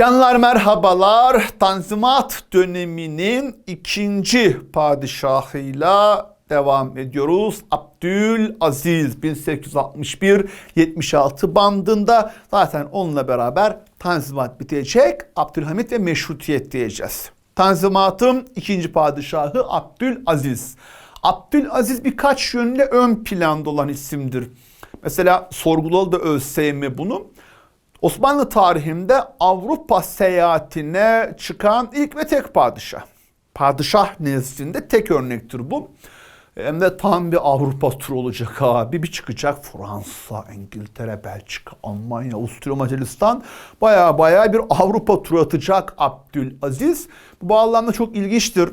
Canlar merhabalar. Tanzimat döneminin ikinci padişahıyla devam ediyoruz. Abdülaziz 1861-76 bandında zaten onunla beraber Tanzimat bitecek. Abdülhamit ve Meşrutiyet diyeceğiz. Tanzimat'ın ikinci padişahı Abdülaziz. Abdülaziz birkaç yönle ön planda olan isimdir. Mesela sorgulalı da ÖSYM bunu. Osmanlı tarihinde Avrupa seyahatine çıkan ilk ve tek padişah. Padişah nezdinde tek örnektir bu. Hem de tam bir Avrupa turu olacak abi. Bir çıkacak Fransa, İngiltere, Belçika, Almanya, Avusturya, Macaristan. Baya baya bir Avrupa turu atacak Abdülaziz. Bu bağlamda çok ilginçtir.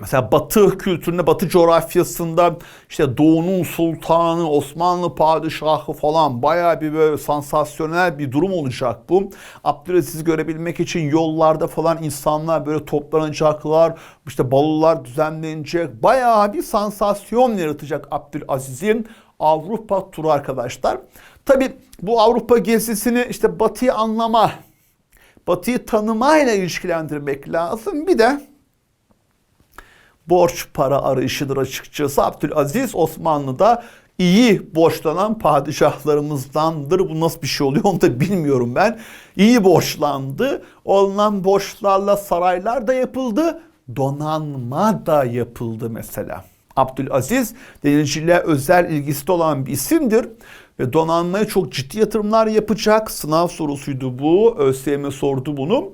Mesela Batı kültüründe, Batı coğrafyasında işte Doğu'nun sultanı, Osmanlı padişahı falan bayağı bir böyle sansasyonel bir durum olacak bu. Abdülaziz'i görebilmek için yollarda falan insanlar böyle toplanacaklar. işte balolar düzenlenecek. Bayağı bir sansasyon yaratacak Abdülaziz'in Avrupa turu arkadaşlar. Tabi bu Avrupa gezisini işte Batı'yı anlama, Batı'yı tanımayla ilişkilendirmek lazım. Bir de borç para arayışıdır açıkçası. Abdülaziz Osmanlı'da iyi borçlanan padişahlarımızdandır. Bu nasıl bir şey oluyor onu da bilmiyorum ben. İyi borçlandı. Olunan borçlarla saraylar da yapıldı. Donanma da yapıldı mesela. Abdülaziz denizciliğe özel ilgisi olan bir isimdir. Ve donanmaya çok ciddi yatırımlar yapacak. Sınav sorusuydu bu. ÖSYM sordu bunu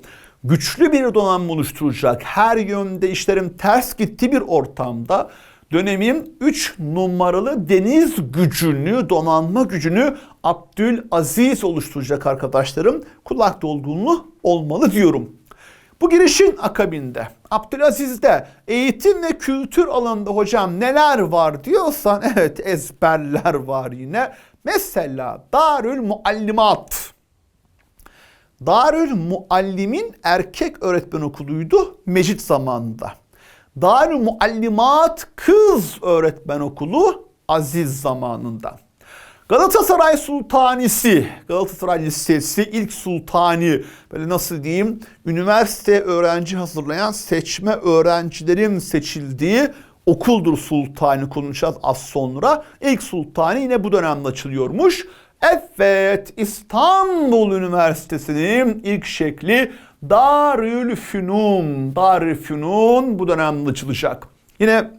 güçlü bir donanma oluşturacak. Her yönde işlerim ters gitti bir ortamda dönemin 3 numaralı deniz gücünü, donanma gücünü Abdülaziz oluşturacak arkadaşlarım. Kulak dolgunluğu olmalı diyorum. Bu girişin akabinde Abdülaziz'de eğitim ve kültür alanında hocam neler var diyorsan evet ezberler var yine. Mesela Darül Muallimat Darül Muallim'in erkek öğretmen okuluydu Mecit zamanında. Darül Muallimat kız öğretmen okulu Aziz zamanında. Galatasaray Sultanisi, Galatasaray Lisesi ilk sultani, böyle nasıl diyeyim, üniversite öğrenci hazırlayan seçme öğrencilerin seçildiği okuldur sultani konuşacağız az sonra. İlk sultani yine bu dönemde açılıyormuş. Evet İstanbul Üniversitesi'nin ilk şekli Darül Fünun. Darül Fünun bu dönemde açılacak. Yine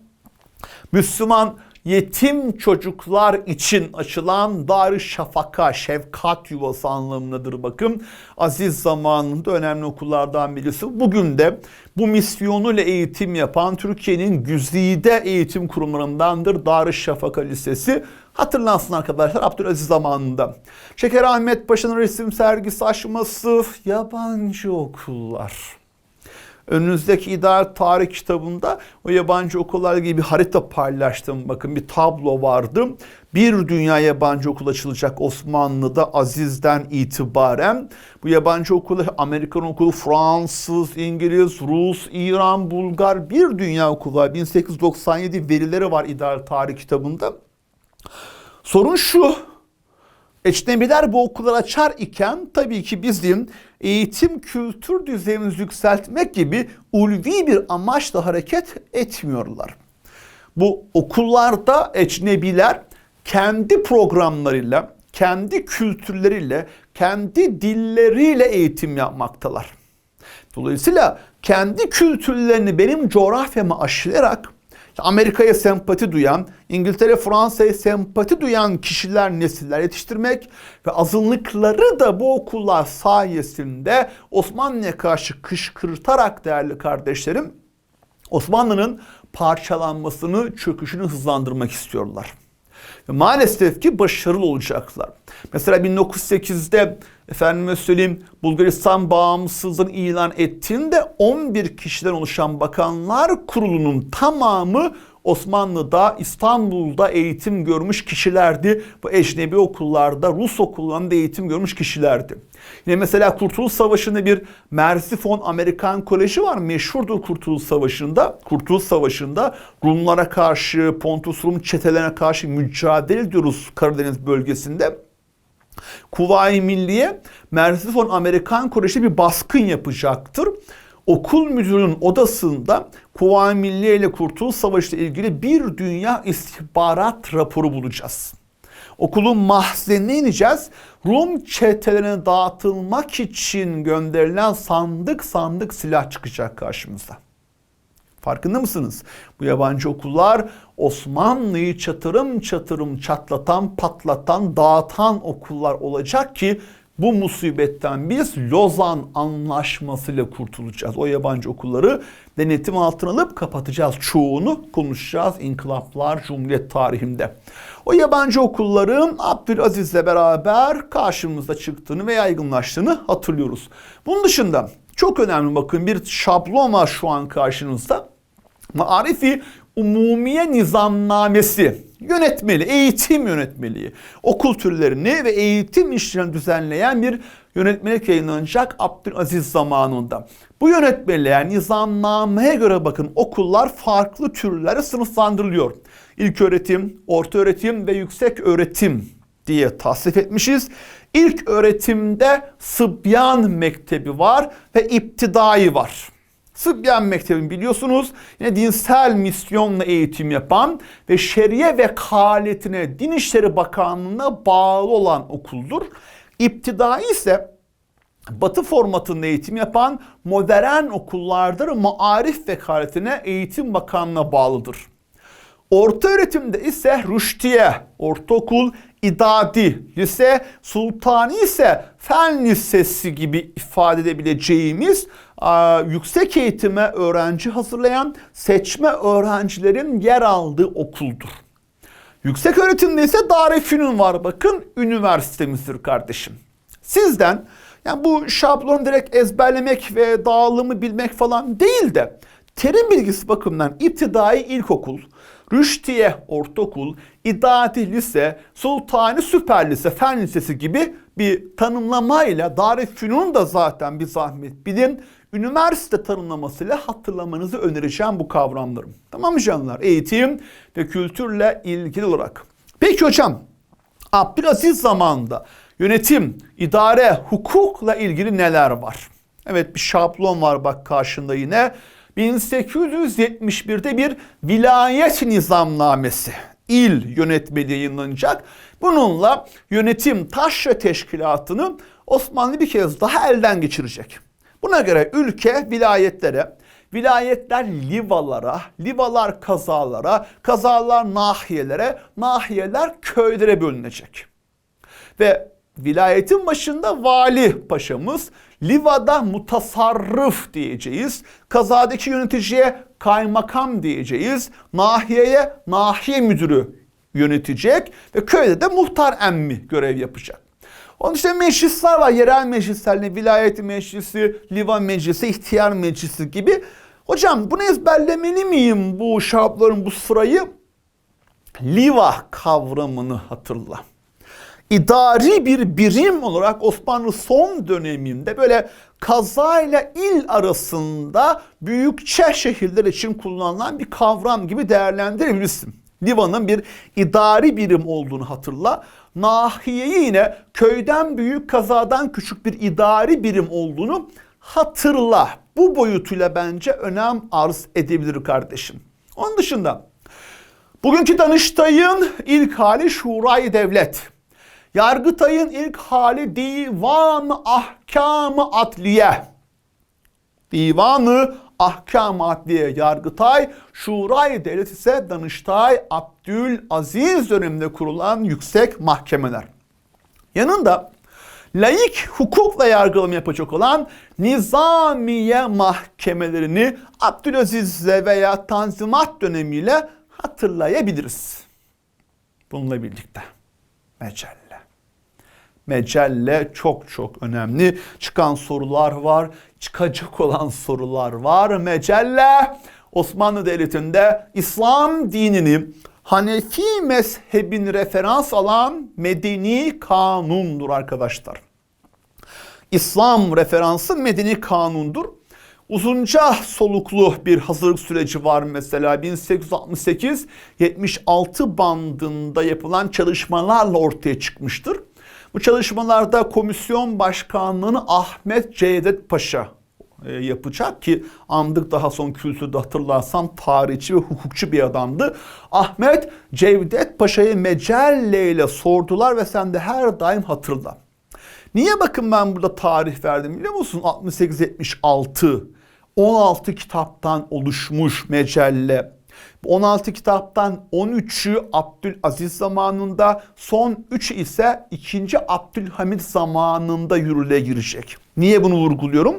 Müslüman yetim çocuklar için açılan Dar Şafaka, şefkat yuvası anlamındadır bakın. Aziz zamanında önemli okullardan birisi. Bugün de bu misyonuyla eğitim yapan Türkiye'nin güzide eğitim kurumlarındandır Dar Şafaka Lisesi. Hatırlansın arkadaşlar Abdülaziz zamanında. Şeker Ahmet Paşa'nın resim sergisi açması yabancı okullar. Önünüzdeki ideal tarih kitabında o yabancı okullar gibi bir harita paylaştım. Bakın bir tablo vardı. Bir dünya yabancı okul açılacak Osmanlı'da Aziz'den itibaren. Bu yabancı okullar Amerikan okulu, Fransız, İngiliz, Rus, İran, Bulgar bir dünya okulu var. 1897 verileri var ideal tarih kitabında. Sorun şu. Ecnebiler bu okulları açar iken tabii ki bizim eğitim kültür düzeyimizi yükseltmek gibi ulvi bir amaçla hareket etmiyorlar. Bu okullarda ecnebiler kendi programlarıyla, kendi kültürleriyle, kendi dilleriyle eğitim yapmaktalar. Dolayısıyla kendi kültürlerini benim coğrafyama aşılayarak Amerika'ya sempati duyan, İngiltere, Fransa'ya sempati duyan kişiler, nesiller yetiştirmek ve azınlıkları da bu okullar sayesinde Osmanlı'ya karşı kışkırtarak değerli kardeşlerim Osmanlı'nın parçalanmasını, çöküşünü hızlandırmak istiyorlar. Ve maalesef ki başarılı olacaklar. Mesela 1908'de efendime söyleyeyim Bulgaristan bağımsızlığını ilan ettiğinde 11 kişiden oluşan bakanlar kurulunun tamamı Osmanlı'da, İstanbul'da eğitim görmüş kişilerdi. Bu ecnebi okullarda, Rus okullarında eğitim görmüş kişilerdi. Yine mesela Kurtuluş Savaşı'nda bir Mersifon Amerikan Koleji var. Meşhurdur Kurtuluş Savaşı'nda. Kurtuluş Savaşı'nda Rumlara karşı, Pontus Rum çetelerine karşı mücadele ediyoruz Karadeniz bölgesinde. Kuvayi Milliye Mersifon Amerikan Koleji'ne bir baskın yapacaktır. Okul müdürünün odasında Kuvayi Milliye ile Kurtuluş Savaşı ile ilgili bir dünya istihbarat raporu bulacağız. Okulun mahzenine ineceğiz. Rum çetelerine dağıtılmak için gönderilen sandık sandık silah çıkacak karşımıza. Farkında mısınız? Bu yabancı okullar Osmanlı'yı çatırım çatırım çatlatan, patlatan, dağıtan okullar olacak ki bu musibetten biz Lozan Anlaşması'yla kurtulacağız. O yabancı okulları denetim altına alıp kapatacağız. Çoğunu konuşacağız inkılaplar Cumhuriyet tarihinde. O yabancı okulların Abdülaziz'le beraber karşımıza çıktığını ve yaygınlaştığını hatırlıyoruz. Bunun dışında çok önemli bakın bir şablon var şu an karşınızda. Marifi Umumiye Nizamnamesi yönetmeli, eğitim yönetmeliği. Okul türlerini ve eğitim işlerini düzenleyen bir yönetmelik yayınlanacak Abdülaziz zamanında. Bu yönetmeliğe, nizamnameye göre bakın okullar farklı türlere sınıflandırılıyor. İlk öğretim, orta öğretim ve yüksek öğretim diye tasnif etmişiz. İlk öğretimde Sıbyan Mektebi var ve iptidai var. Sıbyan Mektebi biliyorsunuz yine dinsel misyonla eğitim yapan ve şeriye ve kâletine Din İşleri Bakanlığı'na bağlı olan okuldur. İptidai ise Batı formatında eğitim yapan modern okullardır. Maarif vekaletine Eğitim Bakanlığı'na bağlıdır. Orta öğretimde ise Rüştiye, ortaokul, İdadi, lise, Sultani ise Fen Lisesi gibi ifade edebileceğimiz a, yüksek eğitime öğrenci hazırlayan seçme öğrencilerin yer aldığı okuldur. Yüksek öğretimde ise Darülfünun var bakın üniversitemizdir kardeşim. Sizden yani bu şablonu direkt ezberlemek ve dağılımı bilmek falan değil de terim bilgisi bakımından iptidai ilkokul, Rüştiye Ortaokul, İdadi Lise, Sultani Süper Lise, Fen Lisesi gibi bir tanımlamayla Darülfünun da zaten bir zahmet bilin. Üniversite tanımlamasıyla hatırlamanızı önereceğim bu kavramlarım. Tamam mı canlar? Eğitim ve kültürle ilgili olarak. Peki hocam, Abdülaziz zamanında yönetim, idare, hukukla ilgili neler var? Evet bir şablon var bak karşında yine. 1871'de bir vilayet nizamnamesi il yönetmeliği yayınlanacak. Bununla yönetim taşra teşkilatını Osmanlı bir kez daha elden geçirecek. Buna göre ülke vilayetlere, vilayetler livalara, livalar kazalara, kazalar nahiyelere, nahiyeler köylere bölünecek. Ve vilayetin başında vali paşamız, Liva'da mutasarrıf diyeceğiz. Kazadaki yöneticiye kaymakam diyeceğiz. Nahiyeye nahiye müdürü yönetecek ve köyde de muhtar emmi görev yapacak. Onun işte meclisler var. Yerel meclisler, vilayet meclisi, liva meclisi, ihtiyar meclisi gibi. Hocam bunu ezberlemeli miyim bu şarapların bu sırayı? Liva kavramını hatırla idari bir birim olarak Osmanlı son döneminde böyle kazayla il arasında büyükçe şehirler için kullanılan bir kavram gibi değerlendirebilirsin. Livanın bir idari birim olduğunu hatırla. Nahiyeyi yine köyden büyük kazadan küçük bir idari birim olduğunu hatırla. Bu boyutuyla bence önem arz edebilir kardeşim. Onun dışında bugünkü Danıştay'ın ilk hali Şurayı Devlet. Yargıtay'ın ilk hali Divan-ı Ahkam-ı Adliye. Divanı Ahkam Adliye Yargıtay, Şuray Devlet ise Danıştay Abdülaziz döneminde kurulan yüksek mahkemeler. Yanında laik hukukla yargılama yapacak olan nizamiye mahkemelerini Abdülaziz'le veya Tanzimat dönemiyle hatırlayabiliriz. Bununla birlikte mecelle. Mecelle çok çok önemli. Çıkan sorular var, çıkacak olan sorular var. Mecelle Osmanlı Devleti'nde İslam dinini Hanefi mezhebin referans alan medeni kanundur arkadaşlar. İslam referansı medeni kanundur. Uzunca soluklu bir hazırlık süreci var mesela 1868-76 bandında yapılan çalışmalarla ortaya çıkmıştır. Bu çalışmalarda komisyon başkanlığını Ahmet Cevdet Paşa e, yapacak ki andık daha son kültürde hatırlarsan tarihçi ve hukukçu bir adamdı. Ahmet Cevdet Paşa'yı mecelle ile sordular ve sen de her daim hatırla. Niye bakın ben burada tarih verdim biliyor musun? 68-76 16 kitaptan oluşmuş mecelle. 16 kitaptan 13'ü Abdülaziz zamanında, son 3'ü ise 2. Abdülhamit zamanında yürürlüğe girecek. Niye bunu vurguluyorum?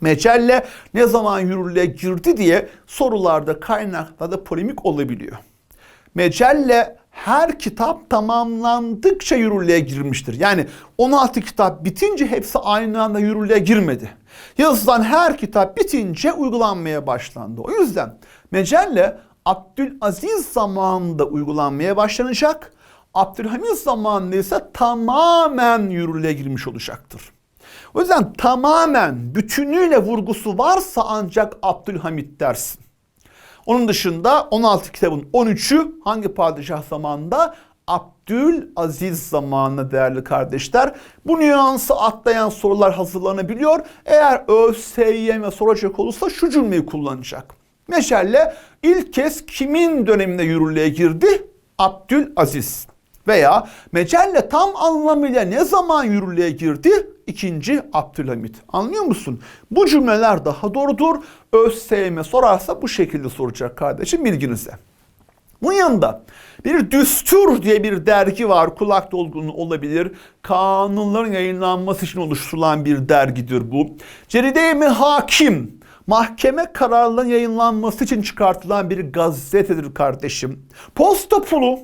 Mecelle ne zaman yürürlüğe girdi diye sorularda, kaynaklarda polemik olabiliyor. Mecelle her kitap tamamlandıkça yürürlüğe girmiştir. Yani 16 kitap bitince hepsi aynı anda yürürlüğe girmedi. Yazılan her kitap bitince uygulanmaya başlandı. O yüzden Mecelle Abdülaziz zamanında uygulanmaya başlanacak. Abdülhamit zamanında ise tamamen yürürlüğe girmiş olacaktır. O yüzden tamamen bütünüyle vurgusu varsa ancak Abdülhamit dersin. Onun dışında 16 kitabın 13'ü hangi padişah zamanında? Abdülaziz zamanında değerli kardeşler. Bu nüansı atlayan sorular hazırlanabiliyor. Eğer ÖSYM soracak olursa şu cümleyi kullanacak. Meşale ilk kez kimin döneminde yürürlüğe girdi? Abdülaziz. Veya Mecelle tam anlamıyla ne zaman yürürlüğe girdi? İkinci Abdülhamit. Anlıyor musun? Bu cümleler daha doğrudur. ÖSYM sorarsa bu şekilde soracak kardeşim bilginize. Bunun yanında bir Düstur diye bir dergi var. Kulak dolgunluğu olabilir. Kanunların yayınlanması için oluşturulan bir dergidir bu. Ceride-i Hakim mahkeme kararlarının yayınlanması için çıkartılan bir gazetedir kardeşim. Posta pulu,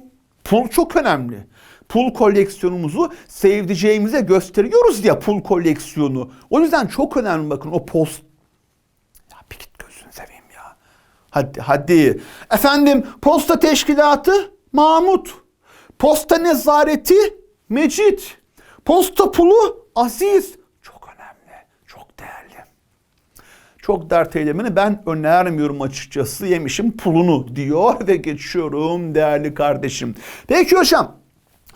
pul çok önemli. Pul koleksiyonumuzu sevdiceğimize gösteriyoruz ya pul koleksiyonu. O yüzden çok önemli bakın o post. Ya bir git gözünü seveyim ya. Hadi hadi. Efendim posta teşkilatı Mahmut. Posta nezareti Mecit. Posta pulu Aziz. Çok önemli, çok değerli. Çok dert eylemini ben önermiyorum açıkçası. Yemişim pulunu diyor ve geçiyorum değerli kardeşim. Peki hocam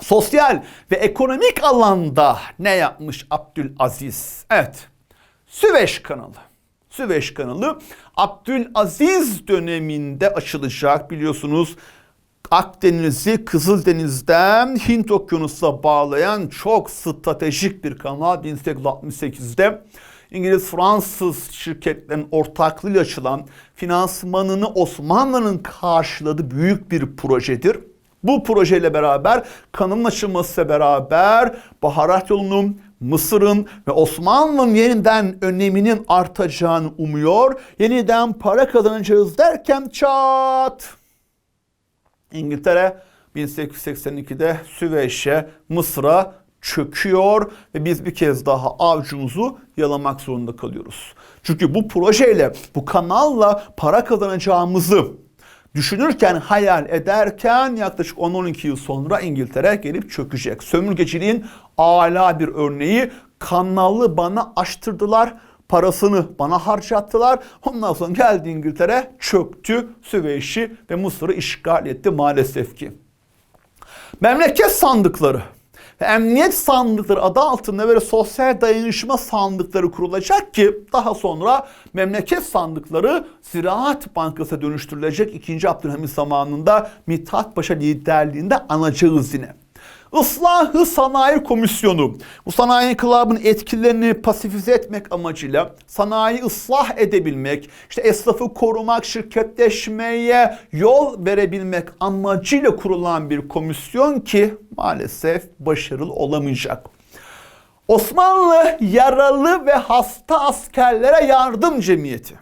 sosyal ve ekonomik alanda ne yapmış Abdülaziz? Evet Süveyş kanalı. Süveyş kanalı Abdülaziz döneminde açılacak biliyorsunuz. Akdeniz'i Kızıldeniz'den Hint Okyanusu'na bağlayan çok stratejik bir kanal 1868'de İngiliz Fransız şirketlerin ortaklığıyla açılan finansmanını Osmanlı'nın karşıladığı büyük bir projedir. Bu projeyle beraber kanalın açılmasıyla beraber baharat yolunun, Mısır'ın ve Osmanlı'nın yeniden öneminin artacağını umuyor. Yeniden para kazanacağız derken çat İngiltere 1882'de Süveyş'e, Mısır'a çöküyor ve biz bir kez daha avcumuzu yalamak zorunda kalıyoruz. Çünkü bu projeyle, bu kanalla para kazanacağımızı düşünürken, hayal ederken yaklaşık 10-12 yıl sonra İngiltere gelip çökecek. Sömürgeciliğin ala bir örneği kanalı bana açtırdılar parasını bana harcattılar. Ondan sonra geldi İngiltere çöktü Süveyş'i ve Mısır'ı işgal etti maalesef ki. Memleket sandıkları emniyet sandıkları adı altında böyle sosyal dayanışma sandıkları kurulacak ki daha sonra memleket sandıkları Ziraat Bankası'na dönüştürülecek 2. Abdülhamit zamanında Mithat Paşa liderliğinde anacağız yine. Islahı Sanayi Komisyonu bu sanayi inkılabının etkilerini pasifize etmek amacıyla sanayi ıslah edebilmek, işte esnafı korumak, şirketleşmeye yol verebilmek amacıyla kurulan bir komisyon ki maalesef başarılı olamayacak. Osmanlı Yaralı ve Hasta Askerlere Yardım Cemiyeti.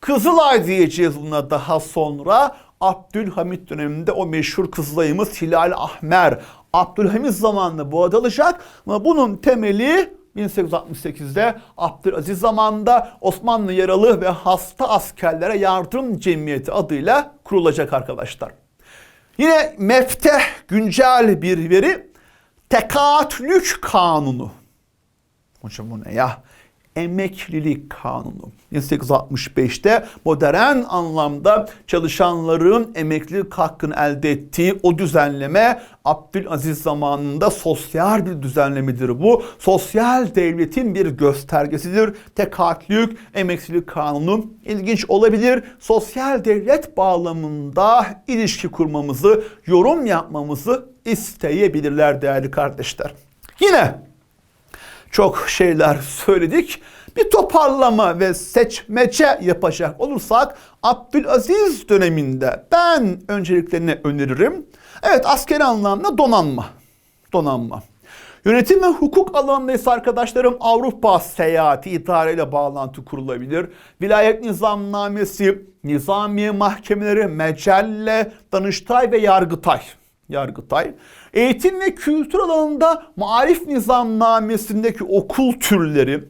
Kızılay diyeceğiz buna daha sonra. Abdülhamit döneminde o meşhur Kızılay'ımız Hilal Ahmer Abdülhamit zamanında bu adı alacak ama bunun temeli 1868'de Abdülaziz zamanında Osmanlı yaralı ve hasta askerlere yardım cemiyeti adıyla kurulacak arkadaşlar. Yine mefteh güncel bir veri tekaatlük kanunu. Hocam bu ne ya? Emeklilik kanunu. 1865'te modern anlamda çalışanların emeklilik hakkını elde ettiği o düzenleme Abdülaziz zamanında sosyal bir düzenlemedir bu. Sosyal devletin bir göstergesidir. Tekatlük, emeklilik kanunu ilginç olabilir. Sosyal devlet bağlamında ilişki kurmamızı, yorum yapmamızı isteyebilirler değerli kardeşler. Yine çok şeyler söyledik. Bir toparlama ve seçmece yapacak olursak Abdülaziz döneminde ben önceliklerini öneririm. Evet askeri anlamda donanma. Donanma. Yönetim ve hukuk alanında ise arkadaşlarım Avrupa seyahati idareyle bağlantı kurulabilir. Vilayet nizamnamesi, nizamiye mahkemeleri, mecelle, danıştay ve yargıtay. Yargıtay. Eğitim ve kültür alanında marif nizamnamesindeki okul türleri,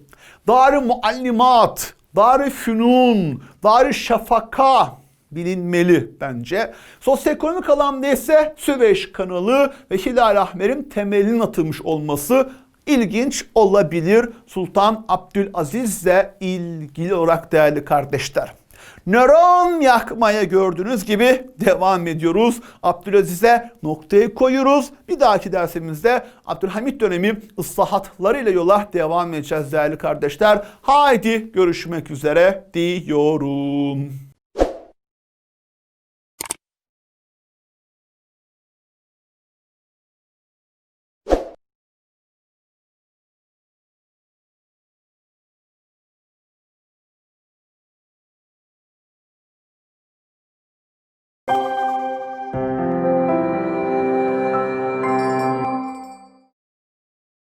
dar muallimat, dar fünun, dar şafaka bilinmeli bence. Sosyoekonomik alanda ise Süveyş kanalı ve Hilal Ahmer'in temelinin atılmış olması ilginç olabilir. Sultan Abdülaziz'le ilgili olarak değerli kardeşler. Nöron yakmaya gördüğünüz gibi devam ediyoruz. Abdülaziz'e noktayı koyuyoruz. Bir dahaki dersimizde Abdülhamit dönemi ıslahatlarıyla yola devam edeceğiz değerli kardeşler. Haydi görüşmek üzere diyorum.